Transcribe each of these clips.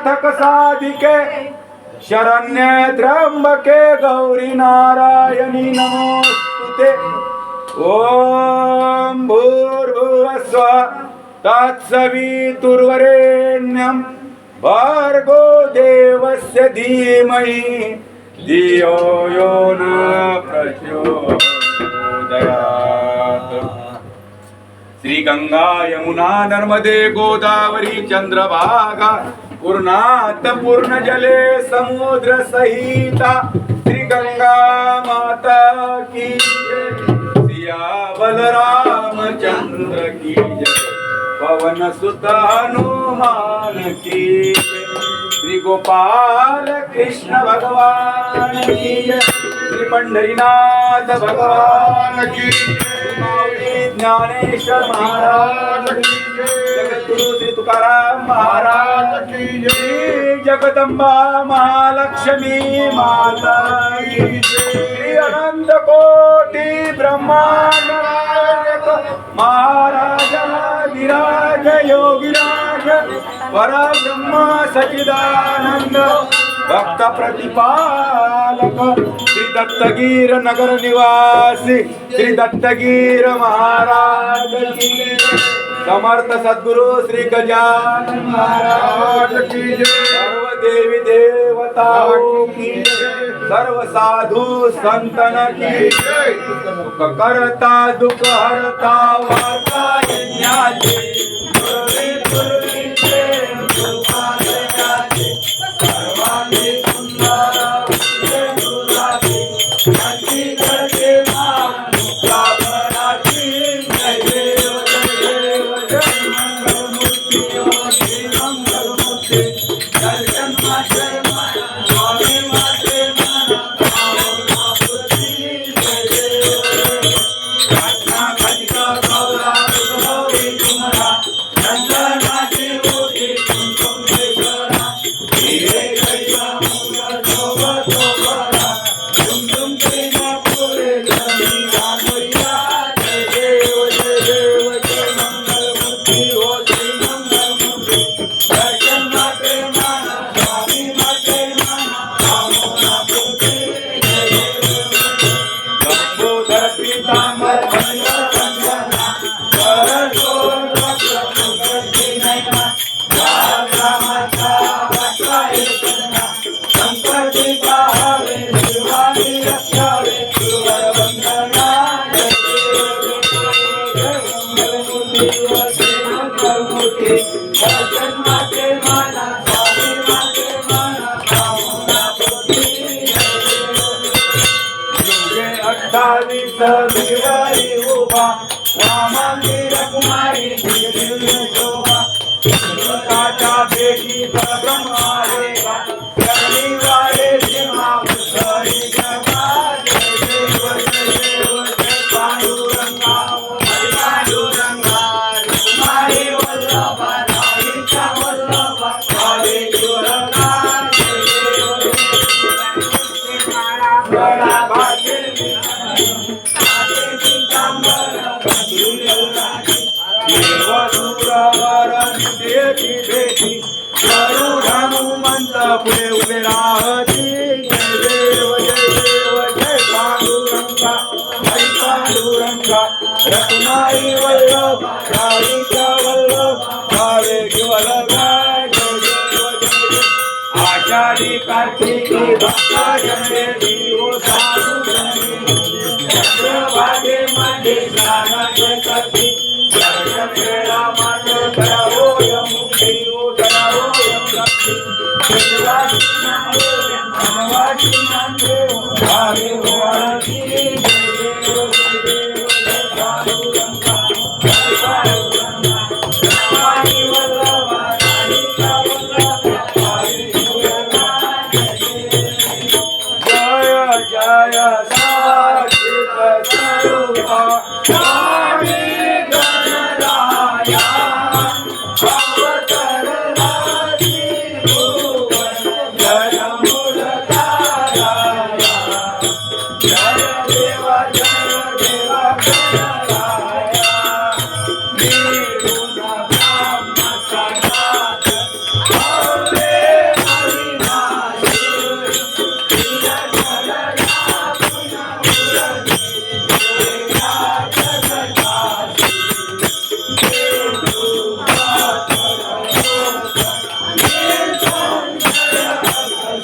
सार्थक साधिके शरण्ये त्र्यंबके गौरी नारायणी नमोस्तुते। ॐ भूर्भुवस्व तत्सवितुर्वरेण्यं भर्गो देवस्य धीमहि धियो यो न प्रचोदयात्। श्रीगङ्गा यमुना नर्मदे गोदावरी चन्द्रभागा पूर्णात पूर्ण जले समुद्र सहिता त्रिगंगा माता की सिया बलराम चंद्र की जय. पवन सुत हनुमान की श्री गोपाल कृष्ण भगवान की जय. श्री पंढरीनाथ भगवान की ज्ञानेश्वर महाराज जगद्गुरु श्री तुकाराम महाराज जय। जगदंबा महालक्ष्मी माता श्री अनंत कोटी ब्रह्मांड महाराज विराज योगिराज परब्रह्म सचिदानंद भक्त प्रतिपालक श्री दत्तगीर नगर निवासी श्री दत्तगीर महाराज समर्थ सद्गुरु श्री गजान महाराज की सर्व देवी देवताओं हो की सर्व साधु संतन की करता दुःख हरता वार्ता पुढे उभे राहती. जय देव जय देव जय पांडुरंगा. हरी पांडुरंगा. रत्नाई वल्लभ राणीचा वल्लभ भावे शिवलगा जय देव जय देव. आषाढी कार्तिकी भक्ता जन्मेली ओ साधू जन्मेली चंद्रभागे मध्ये स्नानाचे जय दर्शन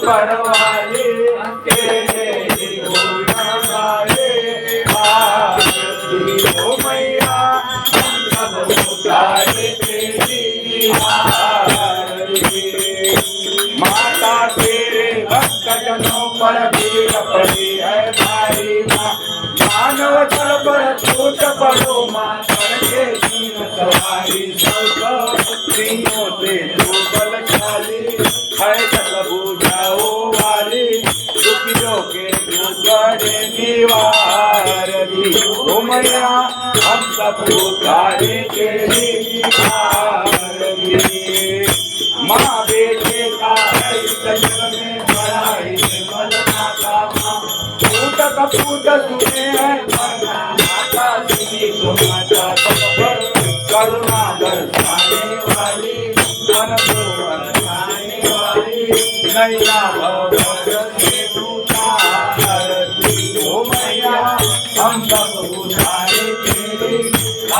Swarovana. तुकारी केली आरती मावे माता मां माता सुनी करुणा दर्शाने वाली मन को बरसाने वाली. नैना भव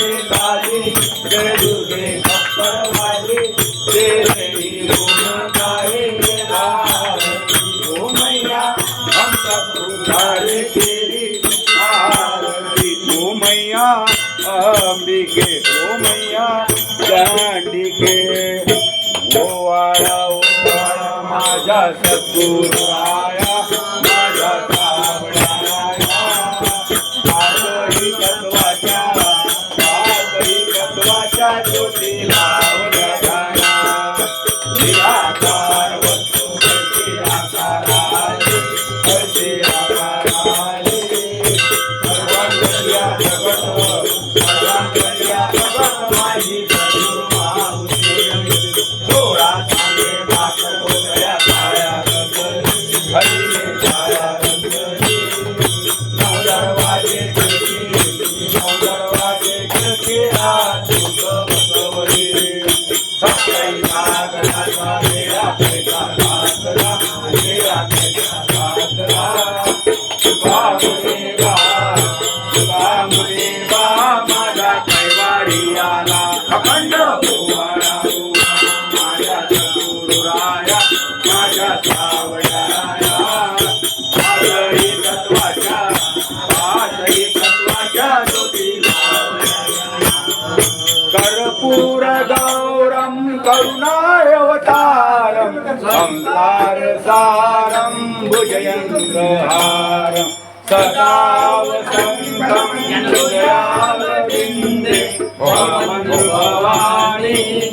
दुर्गे काली मैया हम सब उधारे तेरी मैया अंबिके ओ मैया दांडिके ओ माझा सद्गुरु आया. अखंड पोवाडा उभा. माझ्या चतुराया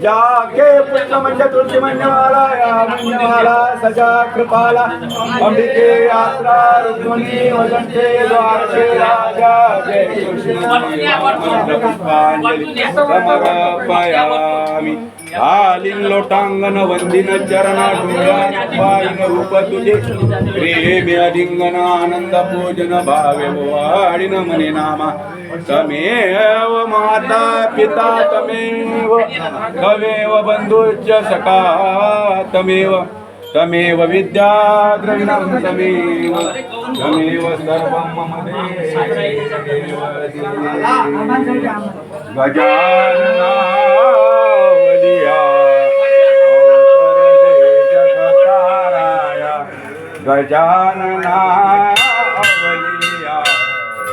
शिवाय नमः शिवाय कर्पूरारती दीपं समर्पयामि जागे पुष्पम चतुर्थीमन्यमालाया मन्यमाला सजा कृपाला। अंबिके यात्रा रुक्मिणी वदन्ते द्वारके राजा जय पुष्पांजलि समर्पयामि आलिंग लोटांगण वंदिन चरणा पायन रूप तुझे प्रेमे अलिंगन आनंद पूजन भावे वाडिन मने नामा तमेव माता पिता तमेव तमेव बंधुच सखा तमेव तमेव विद्या द्रविणं तमेव तमेव सर्वं मम देव ગજાનના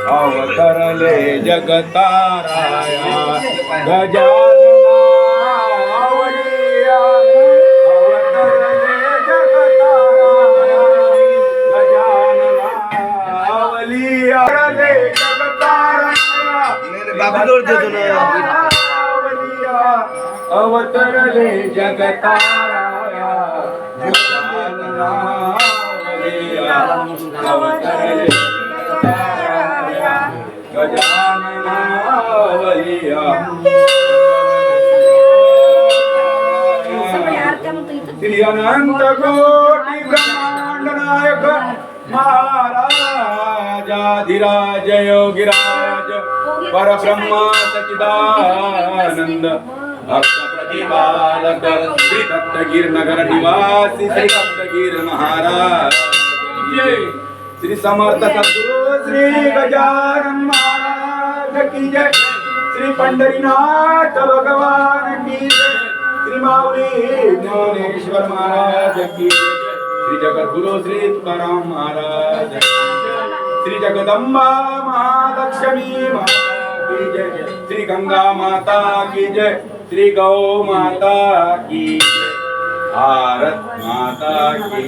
અવતર લે જગતારાયા ગજાન श्री अनंत कोटि ब्रह्मांड नायक महाराजाधिराज योगिराज परब्रह्म सचिदानंद भक्त प्रतिपालक श्री नगर निवासी श्री दत्तगिर महाराज जय. श्री समर्थ सद्गुरु श्री गजानन महाराज की जय श्री पंढरीनाथ भगवान की जय ज्ञानेश्वर महाराज की श्री जगद्गुरु श्री तुकाराम महाराज श्री जगदम्बा महालक्ष्मी की श्री गंगा माता की जय। श्री गौ माता की भारत माता की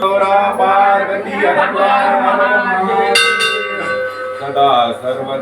गौरा पार्वती सदा सर्वदा